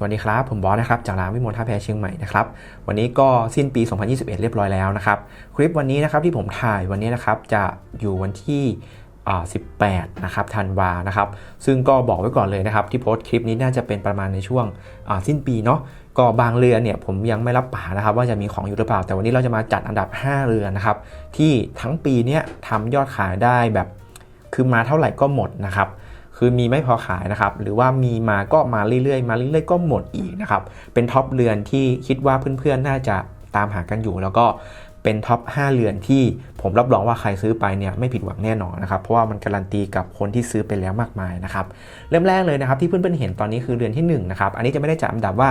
สวัสดีครับ ผมบอสนะครับ จากร้านวิมลท่าแพเชียงใหม่นะครับ วันนี้ก็สิ้นปี 2021 เรียบร้อยแล้วนะครับ คลิปวันนี้นะครับที่ผมถ่ายวันนี้นะครับจะอยู่วันที่ 18 นะครับธันวานะครับ ซึ่งก็บอกไว้ก่อนเลยนะครับ ที่โพสต์คลิปนี้น่าจะเป็นประมาณในช่วงสิ้นปีเนาะ ก็บางเรือเนี่ยผมยังไม่รับปากนะครับ ว่าจะมีของอยู่หรือเปล่า แต่วันนี้เราจะมาจัดอันดับ 5 เรือนะครับ ที่ทั้งปีเนี้ยทำยอดขายได้แบบ คือมาเท่าไหร่ก็หมดนะครับ คือมีไม่พอขายนะครับ หรือว่ามีมาก็มาเรื่อยๆ มาเรื่อยๆ ก็หมดอีกนะครับ เป็นท็อปเรือนที่คิดว่าเพื่อนๆ น่าจะตามหากันอยู่ แล้วก็เป็นท็อป 5 เรือนที่ผมรับรองว่าใครซื้อไปเนี่ยไม่ผิดหวังแน่นอนนะครับ เพราะว่ามันการันตีกับคนที่ซื้อไปแล้วมากมายนะครับ เริ่มแรกเลยนะครับที่เพื่อนๆเห็นตอนนี้คือเรือนที่1นะครับ อันนี้จะไม่ได้จัดอันดับว่า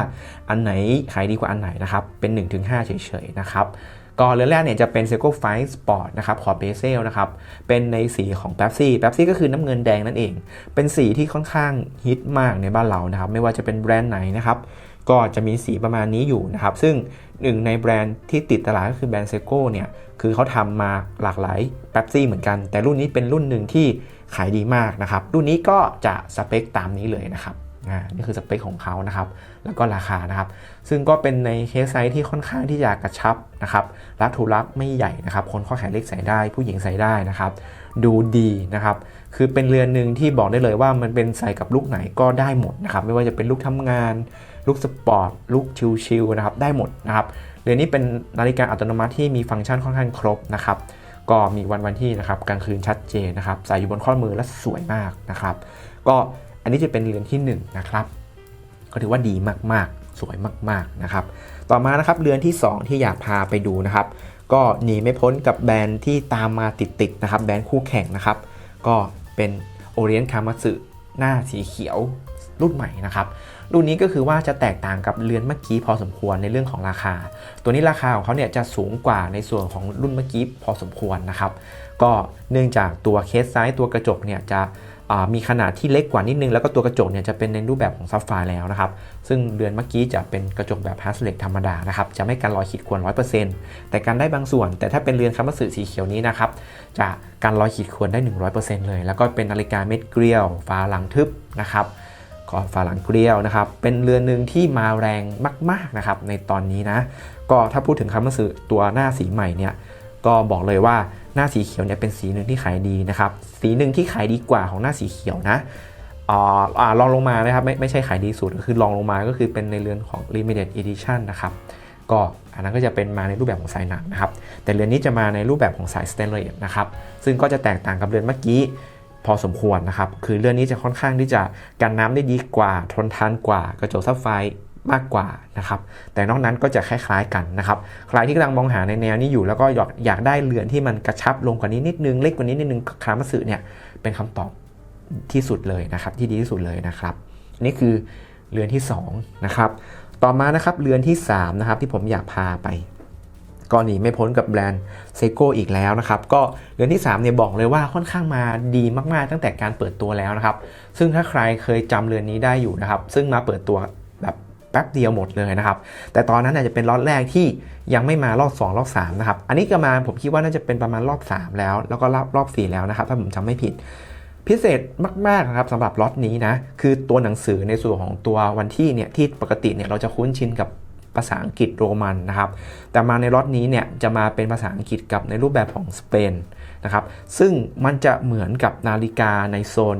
อันไหนขายดีกว่าอันไหนนะครับ เป็น 1-5 เฉยๆนะครับ ก็เรือแรกเนี่ยจะเป็น Seiko f i Sport นะครับขอเบเซลนะครับเป็นในสีของ p e p s i p e p s i ก็คือน้ำเงินแดงนั่นเอง เป็นสีที่ค่อนข้างฮิตมากในบ้านเรานะครับไม่ว่าจะเป็นแบรนด์ไหนนะครับก็จะมีสีประมาณนี้อยู่นะครับ ซึ่งหนึ่งในแบรนด์ที่ติดตลาดก็คือแบรนด์เซโก้เนี่ย คือเขาทำมาหลากหลายแป๊บซี่เหมือนกัน แต่รุ่นนี้เป็นรุ่นหนึ่งที่ขายดีมากนะครับ รุ่นนี้ก็จะสเปคตามนี้เลยนะครับ นี่คือสเปคของเขานะครับ แล้วก็ราคานะครับ ซึ่งก็เป็นในเคสไซส์ที่ค่อนข้างที่จะกระชับนะครับ รัดทูรักไม่ใหญ่นะครับ คนข้อแขนเล็กใส่ได้ ผู้หญิงใส่ได้นะครับ ดูดีนะครับ คือเป็นเรือนหนึ่งที่บอกได้เลยว่ามันเป็นใส่กับลุกไหนก็ได้หมดนะครับ ไม่ว่าจะเป็นลุกทำงาน ลุกสปอร์ต ลุกชิลๆนะครับ ได้หมดนะครับ เรือนนี้เป็นนาฬิกาอัตโนมัติที่มีฟังก์ชันค่อนข้างครบนะครับ ก็มีวันวันที่นะครับกลางคืนชัดเจนนะครับ ใส่อยู่บนข้อมือและสวยมากนะครับ ก็ อันนี้จะเป็นเรือนที่1นะครับก็ถือว่าดีมากๆ สวยมากๆนะครับ ต่อมานะครับเรือนที่ 2 ที่อยากพาไปดูนะครับ ก็หนีไม่พ้นกับแบรนด์ที่ตามมาติดๆนะครับ แบรนด์คู่แข่งนะครับ ก็เป็น Orient Kamatsu หน้าสีเขียวรุ่นใหม่นะครับรุ่นนี้ก็คือว่าจะแตกต่างกับเรือนเมื่อกี้พอสมควรในเรื่องของราคา ตัวนี้ราคาของเขาเนี่ยจะสูงกว่าในส่วนของรุ่นเมื่อกี้พอสมควรนะครับ ก็เนื่องจากตัวเคสไซส์ตัวกระจกเนี่ยจะ มีขนาดที่เล็กกว่านิดนึง แล้วก็ตัวกระจกเนี่ยจะเป็นในรูปแบบของซับไฟแล้วนะครับ ซึ่งเรือนเมื่อกี้จะเป็นกระจกแบบพลาสติกธรรมดานะครับ จะไม่กันรอยขีดข่วน 100%แต่กันได้บางส่วน แต่ถ้าเป็นเรือนคามัสึสีเขียวนี้นะครับ จะกันรอยขีดข่วนได้ 100%เลย แล้วก็เป็นนาฬิกาเม็ดเกลียวฝาหลังทึบนะครับก็ฝาหลังเกลียวนะครับ เป็นเรือนหนึ่งที่มาแรงมากๆนะครับในตอนนี้นะ ก็ถ้าพูดถึงคามัสึตัวหน้าสีใหม่เนี่ย ก็บอกเลยว่า หน้าสีเขียวเนี่ยเป็นสีหนึ่งที่ขายดีนะครับ สีหนึ่งที่ขายดีกว่าของหน้าสีเขียวนะอ่าอ่าลองลงมานะครับไม่ไม่ใช่ขายดีสุดก็คือลองลงมาก็คือเป็นในเรือนของ limited edition นะครับก็อันนั้นก็จะเป็นมาในรูปแบบของสายหนังนะครับ แต่เรือนนี้จะมาในรูปแบบของสายสเตนเลสนะครับ ซึ่งก็จะแตกต่างกับเรือนเมื่อกี้พอสมควรนะครับ คือเรือนนี้จะค่อนข้างที่จะกันน้ำได้ดีกว่า ทนทานกว่ากระจกซับไฟ มากกว่านะครับ แต่นอกนั้นก็จะคล้ายๆกันนะครับ ใครที่กำลังมองหาในแนวนี้อยู่ แล้วก็อยากอยากได้เรือนที่มันกระชับลงกว่านี้นิดนึง เล็กกว่านี้นิดนึงคามัสึเนี่ยเป็นคำตอบที่สุดเลยนะครับ ที่ดีที่สุดเลยนะครับ นี่คือเรือนที่2นะครับ ต่อมานะครับเรือนที่3นะครับที่ผมอยากพาไปก็หนีไม่พ้นกับแบรนด์เซโกอีกแล้วนะครับ ก็เรือนที่3เนี่ยบอกเลยว่าค่อนข้างมาดีมากๆ ตั้งแต่การเปิดตัวแล้วนะครับ ซึ่งถ้าใครเคยจำเรือนนี้ได้อยู่นะครับ ซึ่งมาเปิดตัว แป๊บเดียวหมดเลยนะครับ แต่ตอนนั้นอาจจะเป็นล็อตแรกที่ยังไม่มารอบ 2 รอบ 3 นะครับ อันนี้ก็มาผมคิดว่าน่าจะเป็นประมาณรอบ 3 แล้ว แล้วก็รอบรอบ 4 แล้วนะครับ ถ้าผมจำไม่ผิด พิเศษมากๆนะครับสำหรับล็อตนี้นะ คือตัวหนังสือในส่วนของตัววันที่เนี่ยที่ปกติเนี่ยเราจะคุ้นชินกับภาษาอังกฤษโรมันนะครับ แต่มาในล็อตนี้เนี่ยจะมาเป็นภาษาอังกฤษกับในรูปแบบของสเปนนะครับ ซึ่งมันจะเหมือนกับนาฬิกาในโซน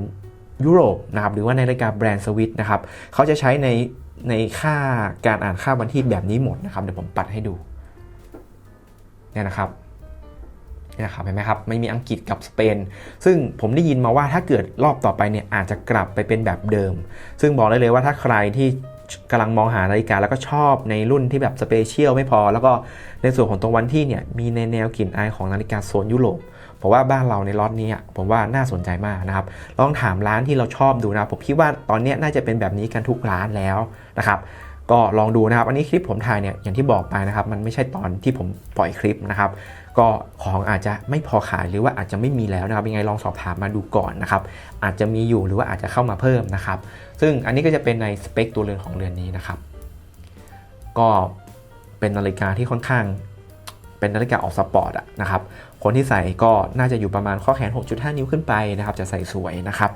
ยุโรปนะครับหรือว่านาฬิกาแบรนด์สวิตนะครับเขาจะใช้ใน ในค่าการอ่านค่าวันที่แบบนี้หมดนะครับ เดี๋ยวผมปัดให้ดู เนี่ยนะครับเนี่ยนะครับเห็นไหมครับไม่มีอังกฤษกับสเปน ซึ่งผมได้ยินมาว่าถ้าเกิดรอบต่อไปเนี่ยอาจจะกลับไปเป็นแบบเดิม ซึ่งบอกได้เลยว่าถ้าใครที่กำลังมองหานาฬิกาแล้วก็ชอบในรุ่นที่แบบสเปเชียลไม่พอ แล้วก็ในส่วนของตรงวันที่เนี่ยมีในแนวกลิ่นอายของนาฬิกาโซนยุโรป ผมว่าบ้านเราในล็อตนี้ผมว่าน่าสนใจมากนะครับลองถามร้านที่เราชอบดูนะผมคิดว่าตอนนี้น่าจะเป็นแบบนี้กันทุกร้านแล้วนะครับก็ลองดูนะครับ อันนี้คลิปผมถ่ายเนี่ยอย่างที่บอกไปนะครับ มันไม่ใช่ตอนที่ผมปล่อยคลิปนะครับ ก็ของอาจจะไม่พอขายหรือว่าอาจจะไม่มีแล้วนะครับยังไงลองสอบถามมาดูก่อนนะครับ อาจจะมีอยู่หรือว่าอาจจะเข้ามาเพิ่มนะครับ ซึ่งอันนี้ก็จะเป็นในสเปคตัวเรือนของเรือนนี้นะครับ ก็เป็นนาฬิกาที่ค่อนข้าง เป็นนาฬิกาออกสปอร์ตอะนะครับ คนที่ใส่ก็น่าจะอยู่ประมาณข้อแขน 6.5 นิ้วขึ้นไปนะครับ จะใส่สวยนะครับ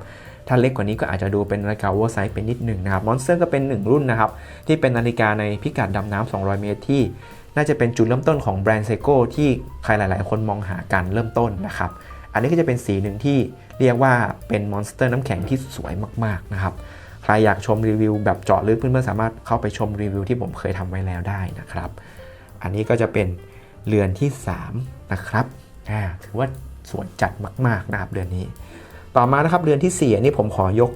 ถ้าเล็กกว่านี้ก็อาจจะดูเป็นนาฬิกาโอเวอร์ไซส์เป็นนิดหนึ่งนะครับมอนสเตอร์ก็เป็นหนึ่งรุ่นนะครับ ที่เป็นนาฬิกาในพิกัดดำน้ำ 200 เมตรที่ น่าจะเป็นจุดเริ่มต้นของแบรนด์ไซโก้ที่ใครหลาย ๆ คนมองหากันเริ่มต้นนะครับ อันนี้ก็จะเป็นสีหนึ่งที่เรียกว่าเป็นมอนสเตอร์น้ำแข็งที่สวยมาก ๆ นะครับ ใครอยากชมรีวิวแบบเจาะลึกเพื่อนๆสามารถเข้าไปชมรีวิวที่ผมเคยทำไว้แล้วได้นะครับ อันนี้ก็จะเป็น เรือนที่ 3 นะครับถือว่าสวยจัดมากๆนะครับเรือนนี้ ต่อมานะครับเรือนที่4อันนี้ผมขอยก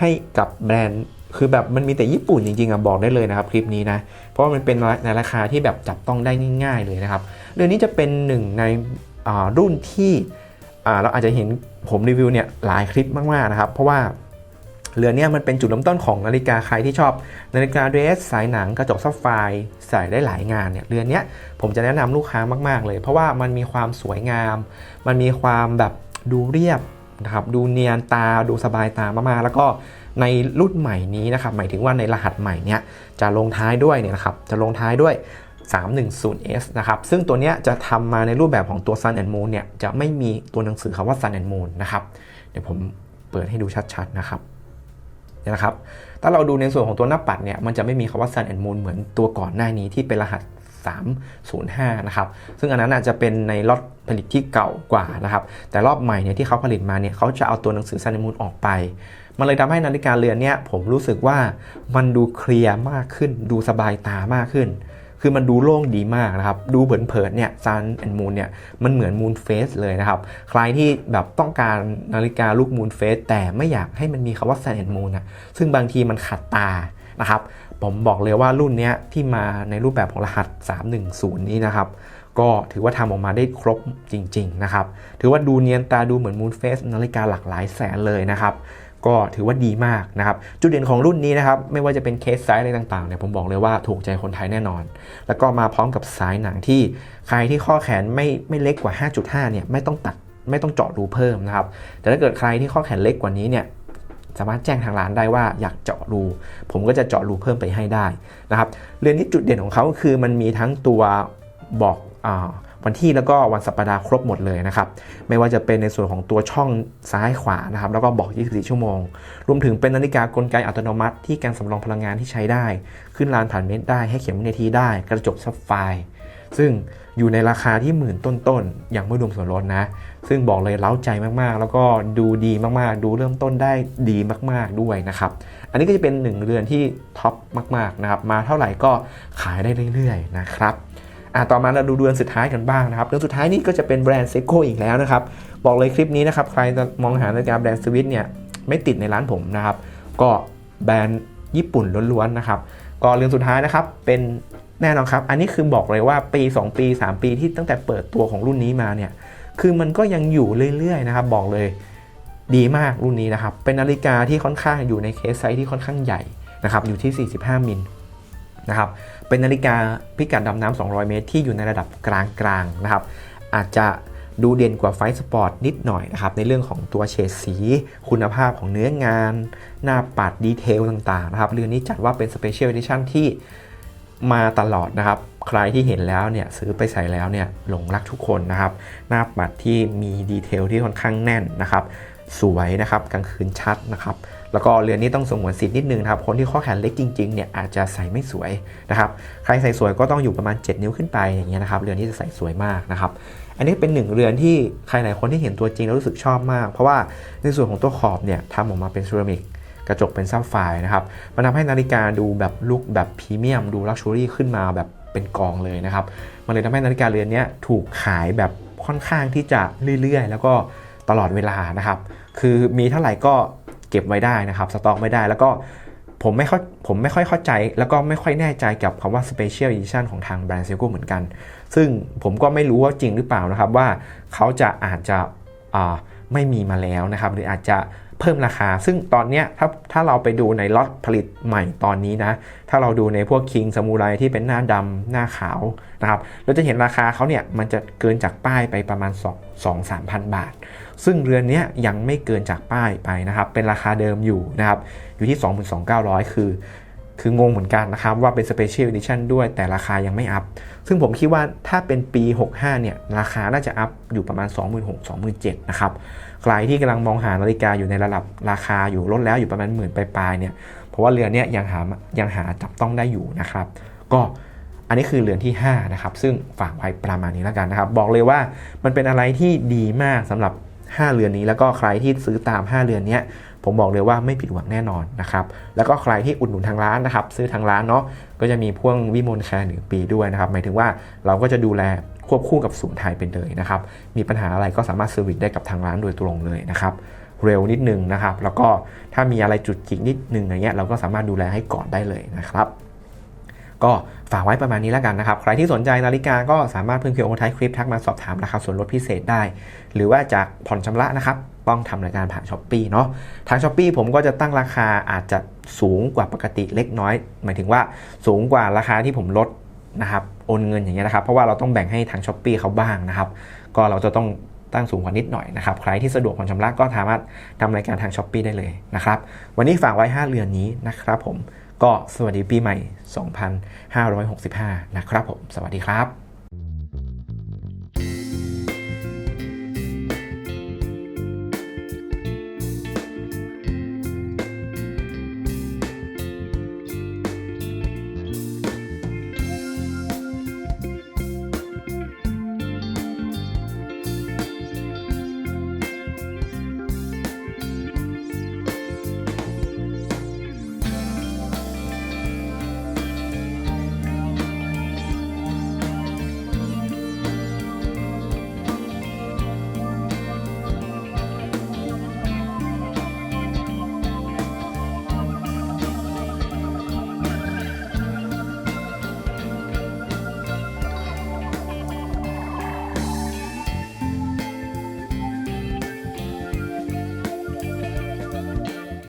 ให้กับแบรนด์คือแบบมันมีแต่ญี่ปุ่นจริงๆอะบอกได้เลยนะครับคลิปนี้นะเพราะว่ามันเป็นในราคาที่แบบจับต้องได้ง่ายๆเลยนะครับเรือนนี้จะเป็นหนึ่งในรุ่นที่เราอาจจะเห็นผมรีวิวเนี่ยหลายคลิปมากๆนะครับ เพราะว่า เรือนนี้มันเป็นจุดเริ่มต้นของนาฬิกาใครที่ชอบ นาฬิกาเดรส สายหนังกระจกซับไฟร์ใส่ได้หลายงานเนี่ยเรือนนี้ผมจะแนะนำลูกค้ามากๆเลย เพราะว่ามันมีความสวยงาม มันมีความแบบดูเรียบนะครับดูเนียนตาดูสบายตามากๆแล้วก็ในรุ่นใหม่นี้นะครับหมายถึงว่าในรหัสใหม่เนี้ยจะลงท้ายด้วยเนี่ยนะครับจะลงท้ายด้วย 310S นะครับซึ่งตัวเนี้ยจะทำมาในรูปแบบของตัว Sun and Moon เนี่ยจะไม่มีตัวหนังสือคำว่า Sun and Moon นะครับเดี๋ยวผมเปิดให้ดูชัดๆนะครับ นะครับ ถ้าเราดูในส่วนของตัวหน้าปัดเนี่ย มันจะไม่มีคำว่า Sun and Moon เหมือนตัวก่อนหน้านี้ที่เป็นรหัส 305 นะครับ ซึ่งอันนั้นอาจจะเป็นในล็อตผลิตที่เก่ากว่านะครับ แต่รอบใหม่เนี่ยที่เขาผลิตมาเนี่ยเขาจะเอาตัวหนังสือ Sun and Moon ออกไป มันเลยทำให้นาฬิกาเรือนเนี่ยผมรู้สึกว่ามันดูเคลียร์มากขึ้น ดูสบายตามากขึ้น คือมันดูโล่งดีมากนะครับ ดูเผินๆเนี่ย Sun and Moon เนี่ยมันเหมือน Moon Face เลยนะครับ ใครที่แบบต้องการนาฬิกาลูก Moon Face แต่ไม่อยากให้มันมีคำว่า Sun and Moon นะซึ่งบางทีมันขัดตานะครับ ผมบอกเลยว่ารุ่นนี้ที่มาในรูปแบบของรหัส 310 นี้นะครับ ก็ถือว่าทำออกมาได้ครบจริง ๆ นะครับ ถือว่าดูเนียนตาดูเหมือน Moon Face นาฬิกาหลากหลายแสนเลยนะครับ ก็ถือว่าดีมากนะครับ จุดเด่นของรุ่นนี้นะครับ ไม่ว่าจะเป็นเคสไซส์อะไรต่างๆเนี่ยผมบอกเลยว่าถูกใจคนไทยแน่นอน แล้วก็มาพร้อมกับสายหนังที่ใครที่ข้อแขนไม่ไม่เล็กกว่า 5.5 เนี่ยไม่ต้องตัดไม่ต้องเจาะรูเพิ่มนะครับ แต่ถ้าเกิดใครที่ข้อแขนเล็กกว่านี้เนี่ยสามารถแจ้งทางร้านได้ว่าอยากเจาะรู ผมก็จะเจาะรูเพิ่มไปให้ได้นะครับ เรือนนี้จุดเด่นของเขาคือมันมีทั้งตัวบอกอ่า วันที่แล้วก็วันสัปดาห์ครบหมดเลยนะครับไม่ว่าจะเป็นในส่วนของตัวช่องซ้ายขวานะครับแล้วก็บอก 24 ชั่วโมง รวมถึงเป็นนาฬิกากลไกอัตโนมัติ ที่การสำรองพลังงานที่ใช้ได้ ขึ้นลานผ่านเมตรได้ให้เข็มวินาทีได้ กระจกซับไฟซึ่งอยู่ในราคาที่หมื่นต้นๆ อย่างไม่รวมส่วนลดนะ ซึ่งบอกเลยเล้าใจมากๆ แล้วก็ดูดีมากๆ ดูเริ่มต้นได้ดีมากๆด้วยนะครับ อันนี้ก็จะเป็นหนึ่งเรือนที่ท็อปมากๆนะครับ มาเท่าไหร่ก็ขายได้เรื่อยๆนะครับ อะต่อมาเราดูเรือนสุดท้ายกันบ้างนะครับเรือนสุดท้ายนี่ก็จะเป็นแบรนด์เซโกอีกแล้วนะครับ บอกเลยคลิปนี้นะครับ ใครจะมองหานาฬิกาแบรนด์สวิตเนี่ยไม่ติดในร้านผมนะครับ ก็แบรนด์ญี่ปุ่นล้วนๆนะครับก็เรือนสุดท้ายนะครับเป็นแน่นอนครับ อันนี้คือบอกเลยว่าปี 2 ปี 3 ปีที่ตั้งแต่เปิดตัวของรุ่นนี้มาเนี่ยคือมันก็ยังอยู่เรื่อยๆนะครับ บอกเลยดีมากรุ่นนี้นะครับ เป็นนาฬิกาที่ค่อนข้างอยู่ในเคสไซส์ที่ค่อนข้างใหญ่นะครับอยู่ที่ 45 มิล นะครับเป็นนาฬิกาพิกัดดำน้ำ 200 เมตร ที่อยู่ในระดับกลางๆนะครับอาจจะดูเด่นกว่าไฟสปอร์ตนิดหน่อยนะครับในเรื่องของตัวเฉดสี คุณภาพของเนื้องาน หน้าปัดดีเทลต่างๆนะครับเรือนนี้จัดว่าเป็นสเปเชียล i ิชั่นที่มาตลอดนะครับ ใครที่เห็นแล้วเนี่ยซื้อไปใส่แล้วเนี่ยหลงรักทุกคนนะครับ หน้าปัดที่มีดีเทลที่ค่อนข้างแน่นนะครับ สวยนะครับกลางคืนชัดนะครับ แล้วก็เรือนนี้ต้องสงวนสิทธิ์นิดนึงนะครับ คนที่ข้อแขนเล็กจริงๆเนี่ยอาจจะใส่ไม่สวยนะครับ ใครใส่สวยก็ต้องอยู่ประมาณ 7 นิ้วขึ้นไปอย่างเงี้ยนะครับ เรือนนี้จะใส่สวยมากนะครับ อันนี้เป็นหนึ่งเรือนที่ใครหลายคนที่เห็นตัวจริงแล้วรู้สึกชอบมาก เพราะว่าในส่วนของตัวขอบเนี่ยทำออกมาเป็นเซรามิกกระจกเป็นซับไฟนะครับ มันทำให้นาฬิกาดูแบบลุคแบบพรีเมียม ดูลักชัวรี่ขึ้นมาแบบเป็นกองเลยนะครับ มันเลยทำให้นาฬิกาเรือนนี้ถูกขายแบบค่อนข้างที่จะเรื่อยๆ แล้วก็ตลอดเวลานะครับ คือมีเท่าไหร่ก็ เก็บไว้ได้นะครับสต็อกไม่ได้ แล้วก็ผมไม่เข้าผมไม่ค่อยเข้าใจ แล้วก็ไม่ค่อยแน่ใจกับคำว่า Special Edition ของทางแบรนด์เซลโกเหมือนกัน ซึ่งผมก็ไม่รู้ว่าจริงหรือเปล่านะครับว่าเขาจะอาจจะไม่มีมาแล้วนะครับ หรืออาจจะ เพิ่มราคา ซึ่งตอนเนี้ยถ้าถ้าเราไปดูในล็อตผลิตใหม่ตอนนี้นะ ถ้าเราดูในพวกคิงซามูไรที่เป็นหน้าดำหน้าขาวนะครับเราจะเห็นราคาเขาเนี่ยมันจะเกินจากป้ายไปประมาณ 2 2 3 0 0 0บาท ซึ่งเรือนนี้ยยังไม่เกินจากป้ายไปนะครับ เป็นราคาเดิมอยู่นะครับอยู่ที่ 22,900 คือ คืองงเหมือนกันนะครับ ว่าเป็น Special Edition ด้วยแต่ราคายังไม่อัพ ซึ่งผมคิดว่าถ้าเป็นปี 65 เนี่ย ราคาน่าจะอัพอยู่ประมาณ 26,000-27,000 นะครับ ใครที่กำลังมองหานาฬิกาอยู่ในระดับราคาอยู่ลดแล้วอยู่ประมาณหมื่นปลายๆเนี่ยเพราะว่าเรือนเนี้ยยังหายังหาจับต้องได้อยู่นะครับ ก็อันนี้คือเรือนที่5นะครับซึ่งฝากไว้ประมาณนี้แล้วกันนะครับ บอกเลยว่ามันเป็นอะไรที่ดีมากสำหรับ 5 เรือนนี้ แล้วก็ใครที่ซื้อตาม 5 เรือนเนี้ยผมบอกเลยว่าไม่ผิดหวังแน่นอนนะครับ แล้วก็ใครที่อุดหนุนทางร้านนะครับ ซื้อทางร้านเนาะก็จะมีพ่วงวิมลแคร์หนึ่งปีด้วยนะครับ หมายถึงว่าเราก็จะดูแล ควบคู่กับศูนย์ไทยเป็นเลยนะครับมีปัญหาอะไรก็สามารถเซอร์วิสได้กับทางร้านโดยตรงเลยนะครับเร็วนิดนึงนะครับ แล้วก็ถ้ามีอะไรจุดจิกนิดนึงอย่างเงี้ยเราก็สามารถดูแลให้ก่อนได้เลยนะครับ ก็ฝากไว้ประมาณนี้แล้วกันนะครับ ใครที่สนใจนาฬิกาก็สามารถเพิ่มเคียวโอท้ายคลิปทักมาสอบถามราคาส่วนลดพิเศษได้ หรือว่าจากผ่อนชำระนะครับต้องทำรายการผ่านช้อปปีเนาะทางช้อปปีผมก็จะตั้งราคาอาจจะสูงกว่าปกติเล็กน้อย หมายถึงว่าสูงกว่าราคาที่ผมลด นะครับโอนเงินอย่างเงี้ยนะครับเพราะว่าเราต้องแบ่งให้ทางช้อปปีเขาบ้างนะครับก็เราจะต้องตั้งสูงกว่านิดหน่อยนะครับใครที่สะดวกผ่อนชำระก็สามารถทำรายการทางช้อปปีได้เลยนะครับวันนี้ฝากไว้ 5 เรือนนี้นะครับผมก็สวัสดีปีใหม่ 2565 นะครับผม สวัสดีครับ